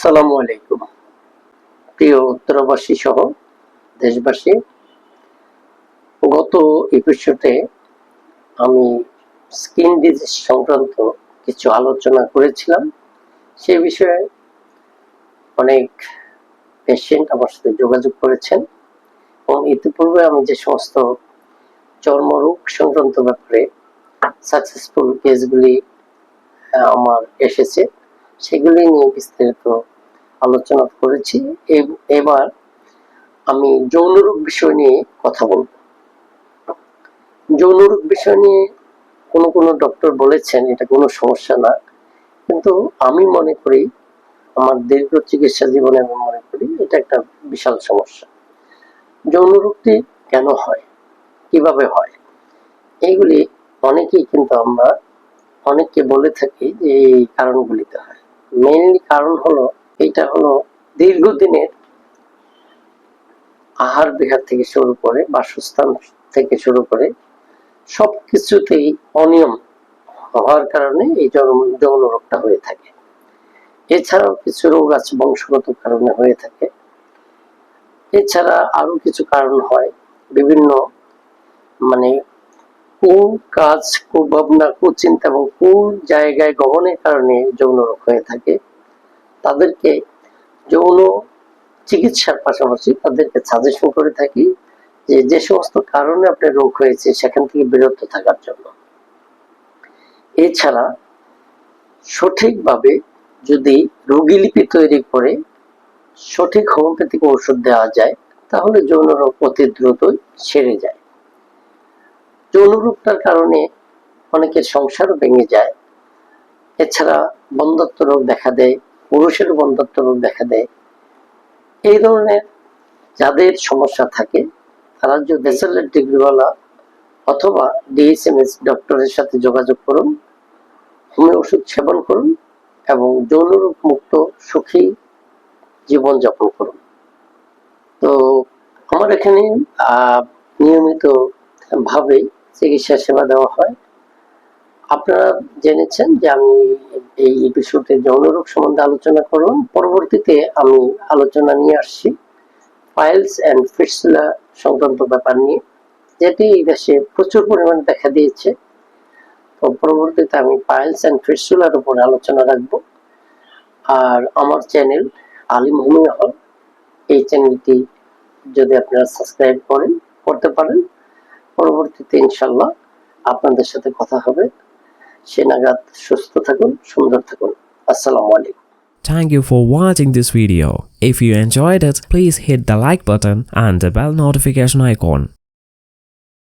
আসসালামু আলাইকুম। প্রিয় উত্তরবাসী সহ দেশবাসী, গত এপিসোডে আমি স্কিন ডিজিজ সংক্রান্ত কিছু আলোচনা করেছিলাম। সে বিষয়ে অনেক পেশেন্ট আমার সাথে যোগাযোগ করেছেন এবং ইতিপূর্বে আমি যে সমস্ত চর্মরোগ সংক্রান্ত ব্যাপারে সাকসেসফুল কেসগুলি আমার এসেছে সেগুলি নিয়ে বিস্তারিত আলোচনা করেছি। এব- এবার আমি যৌনরোগ বিষয় নিয়ে কথা বলব। যৌনরোগ বিষয় নিয়ে কোনো কোনো ডক্টর বলেছেন, এটা কোনো সমস্যা না। কিন্তু আমি মনে করি, আমার দীর্ঘ চিকিৎসা জীবনে আমি মনে করি, এটা একটা বিশাল সমস্যা। যৌনরোগটি কেন হয়? কীভাবে হয়? এইগুলি অনেকেই কিন্তু আমরা অনেককে বলে থাকি যে এই কারণগুলিতে হয়। মেইনলি কারণ হলো, এটা হলো দীর্ঘদিনের আহার বিহার থেকে শুরু করে, বাসস্থান থেকে শুরু করে, সবকিছুতেই অনিয়ম হওয়ার কারণে এই যৌন রোগটা হয়ে থাকে। এছাড়াও কিছু রোগ আছে বংশগত কারণে হয়ে থাকে। এছাড়া আরও কিছু কারণ হয়। বিভিন্ন মানে কোন কাজ কুভাবনা কুচিন্তা এবং কোন জায়গায় গমনের কারণে যৌন রোগ হয়ে থাকে, তাদেরকে যৌন চিকিৎসার পাশাপাশি তাদেরকে সাজেশন করে থাকি যে যে সমস্ত কারণে আপনার রোগ হয়েছে, সেখান থেকে বিরত থাকার জন্য। এছাড়া সঠিকভাবে যদি রোগীলিপি তৈরি করে, সঠিক হোমিওপ্যাথিক ওষুধ দেওয়া যায়, তাহলে যৌন রোগ অতি দ্রুতই সেরে যায়। যৌন রোগটার কারণে অনেকের সংসারও ভেঙে যায়। এছাড়া বন্ধত্ব রোগ দেখা দেয় পুরুষের বন্ধত্ব রোগ দেখা দেয়। এই ধরনের যাদের সমস্যা থাকে, তারা যদি ব্যাচেলার ডিগ্রিওয়ালা অথবা ডিএসএমএস ডক্টরের সাথে যোগাযোগ করুন হোমিও ওষুধ সেবন করুন এবং যৌনরূপ মুক্ত সুখী জীবনযাপন করুন। তো আমার এখানে নিয়মিত ভাবে চিকিৎসা সেবা দেওয়া হয়। আপনারা জেনেছেন যে আমি এই এপিসোডে যৌনরোগ সম্বন্ধে আলোচনা করলাম। পরবর্তীতে আমি আলোচনা নিয়ে আসছি পাইলস অ্যান্ড ফিস্টুলা সংক্রান্ত ব্যাপার নিয়ে, যেটি এই দেশে প্রচুর পরিমাণে দেখা দিয়েছে। তো পরবর্তীতে আমি পাইলস অ্যান্ড ফিস্টুলার উপর আলোচনা রাখব। আর আমার চ্যানেল আলিম হোমিও হল, এই চ্যানেলটি যদি আপনারা সাবস্ক্রাইব করেন, করতে পারেন। পরবর্তীতে ইনশাল্লাহ আপনাদের সাথে কথা হবে সে নাগাদ সুস্থ থাকুন সুন্দর থাকুন আসসালামু আলাইকুম Thank you for watching this video. If you enjoyed it, please hit the like button and the bell notification icon.